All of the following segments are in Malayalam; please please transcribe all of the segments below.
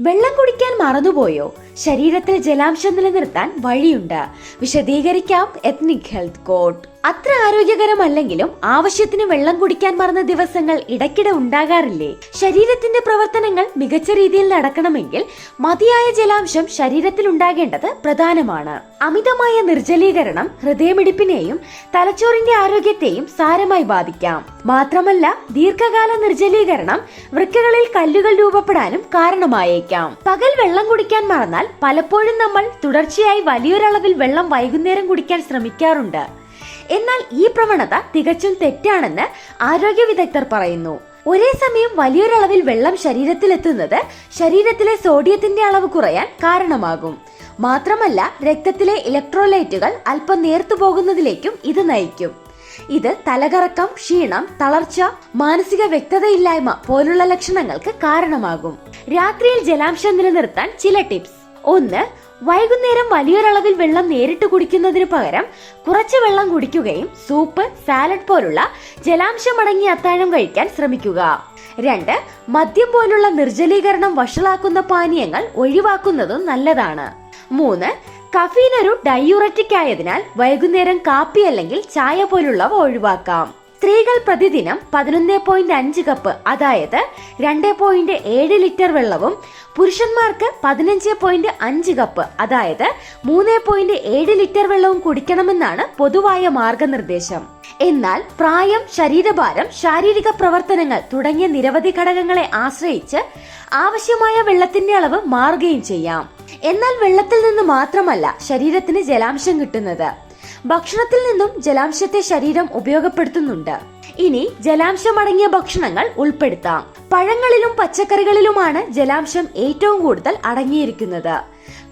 വെള്ളം കുടിക്കാൻ മറന്നുപോയോ? ശരീരത്തിൽ ജലാംശം നിലനിർത്താൻ വഴിയുണ്ട്. വിശദീകരിക്കാം എത്നിക് ഹെൽത്ത് കോഡ് അത്ര ആരോഗ്യകരമല്ലെങ്കിലും ആവശ്യത്തിന് വെള്ളം കുടിക്കാൻ മറന്ന ദിവസങ്ങൾ ഇടയ്ക്കിടെ ഉണ്ടാകാറില്ലേ? ശരീരത്തിന്റെ പ്രവർത്തനങ്ങൾ മികച്ച രീതിയിൽ നടക്കണമെങ്കിൽ മതിയായ ജലാംശം ശരീരത്തിൽ ഉണ്ടാകേണ്ടത് പ്രധാനമാണ്. അമിതമായ നിർജലീകരണം ഹൃദയമിടിപ്പിനെയും തലച്ചോറിന്റെ ആരോഗ്യത്തെയും സാരമായി ബാധിക്കാം. മാത്രമല്ല ദീർഘകാല നിർജലീകരണം വൃക്കകളിൽ കല്ലുകൾ രൂപപ്പെടാനും കാരണമായേക്കാം. പകൽ വെള്ളം കുടിക്കാൻ മറന്നാൽ പലപ്പോഴും നമ്മൾ തുടർച്ചയായി വലിയൊരളവിൽ വെള്ളം വൈകുന്നേരം കുടിക്കാൻ ശ്രമിക്കാറുണ്ട്. എന്നാൽ ഈ പ്രവണത തികച്ചും തെറ്റാണെന്ന് ആരോഗ്യ വിദഗ്ധർ പറയുന്നു. ഒരേ സമയം വലിയൊരളവിൽ വെള്ളം ശരീരത്തിലെത്തുന്നത് ശരീരത്തിലെ സോഡിയത്തിന്റെ അളവ് കുറയാൻ കാരണമാകും. മാത്രമല്ല രക്തത്തിലെ ഇലക്ട്രോലൈറ്റുകൾ അല്പം നേർത്തു പോകുന്നതിലേക്കും ഇത് നയിക്കും. ഇത് തലകറക്കം ക്ഷീണം തളർച്ച മാനസിക വ്യക്തതയില്ലായ്മ പോലുള്ള ലക്ഷണങ്ങൾക്ക് കാരണമാകും. രാത്രിയിൽ ജലാംശം നിലനിർത്താൻ ചില ടിപ്സ്. ഒന്ന് വൈകുന്നേരം വലിയൊരളവിൽ വെള്ളം നേരിട്ട് കുടിക്കുന്നതിന് പകരം കുറച്ച് വെള്ളം കുടിക്കുകയും സൂപ്പ് സാലഡ് പോലുള്ള ജലാംശം അടങ്ങിയ അത്താഴം കഴിക്കാൻ ശ്രമിക്കുക. രണ്ട് മദ്യം പോലുള്ള നിർജലീകരണം വഷളാക്കുന്ന പാനീയങ്ങൾ ഒഴിവാക്കുന്നതും നല്ലതാണ്. മൂന്ന് കഫീൻ ഒരു ഡയൂററ്റിക് ആയതിനാൽ വൈകുന്നേരം കാപ്പി അല്ലെങ്കിൽ ചായ പോലുള്ളവ ഒഴിവാക്കാം. സ്ത്രീകൾ പ്രതിദിനം പതിനൊന്ന് പോയിന്റ് അഞ്ച് കപ്പ് അതായത് രണ്ട് പോയിന്റ് ഏഴ് ലിറ്റർ വെള്ളവും പുരുഷന്മാർക്ക് പതിനഞ്ച് പോയിന്റ് അഞ്ച് കപ്പ് അതായത് മൂന്ന് പോയിന്റ് ഏഴ് ലിറ്റർ വെള്ളവും കുടിക്കണമെന്നാണ് പൊതുവായ മാർഗനിർദ്ദേശം. എന്നാൽ പ്രായം ശരീരഭാരം ശാരീരിക പ്രവർത്തനങ്ങൾ തുടങ്ങിയ നിരവധി ഘടകങ്ങളെ ആശ്രയിച്ച് ആവശ്യമായ വെള്ളത്തിന്റെ അളവ് മാറുകയും ചെയ്യാം. എന്നാൽ വെള്ളത്തിൽ നിന്ന് മാത്രമല്ല ശരീരത്തിന് ജലാംശം കിട്ടുന്നത്. ഭക്ഷണത്തിൽ നിന്നും ജലാംശത്തെ ശരീരം ഉപയോഗപ്പെടുത്തുന്നുണ്ട്. ഇനി ജലാംശമടങ്ങിയ ഭക്ഷണങ്ങൾ ഉൾപ്പെടുത്താം. പഴങ്ങളിലും പച്ചക്കറികളിലുമാണ് ജലാംശം ഏറ്റവും കൂടുതൽ അടങ്ങിയിരിക്കുന്നത്.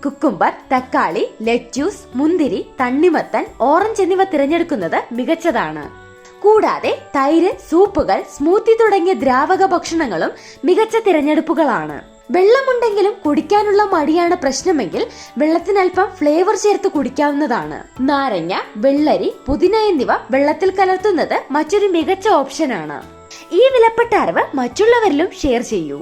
കുക്കുംബർ തക്കാളി ലെറ്റ്യൂസ് മുന്തിരി തണ്ണിമത്തൻ ഓറഞ്ച് എന്നിവ തിരഞ്ഞെടുക്കുന്നത് മികച്ചതാണ്. കൂടാതെ തൈര് സൂപ്പുകൾ സ്മൂത്തി തുടങ്ങിയ ദ്രാവക ഭക്ഷണങ്ങളും മികച്ച തിരഞ്ഞെടുപ്പുകളാണ്. വെള്ളമുണ്ടെങ്കിലും കുടിക്കാനുള്ള മടിയാണ് പ്രശ്നമെങ്കിൽ വെള്ളത്തിനല്പം ഫ്ലേവർ ചേർത്ത് കുടിക്കാവുന്നതാണ്. നാരങ്ങ വെള്ളരി പുതിന എന്നിവ വെള്ളത്തിൽ കലർത്തുന്നത് മറ്റൊരു മികച്ച ഓപ്ഷനാണ് ഈ വിലപ്പെട്ട അറിവ് മറ്റുള്ളവരിലും ഷെയർ ചെയ്യൂ.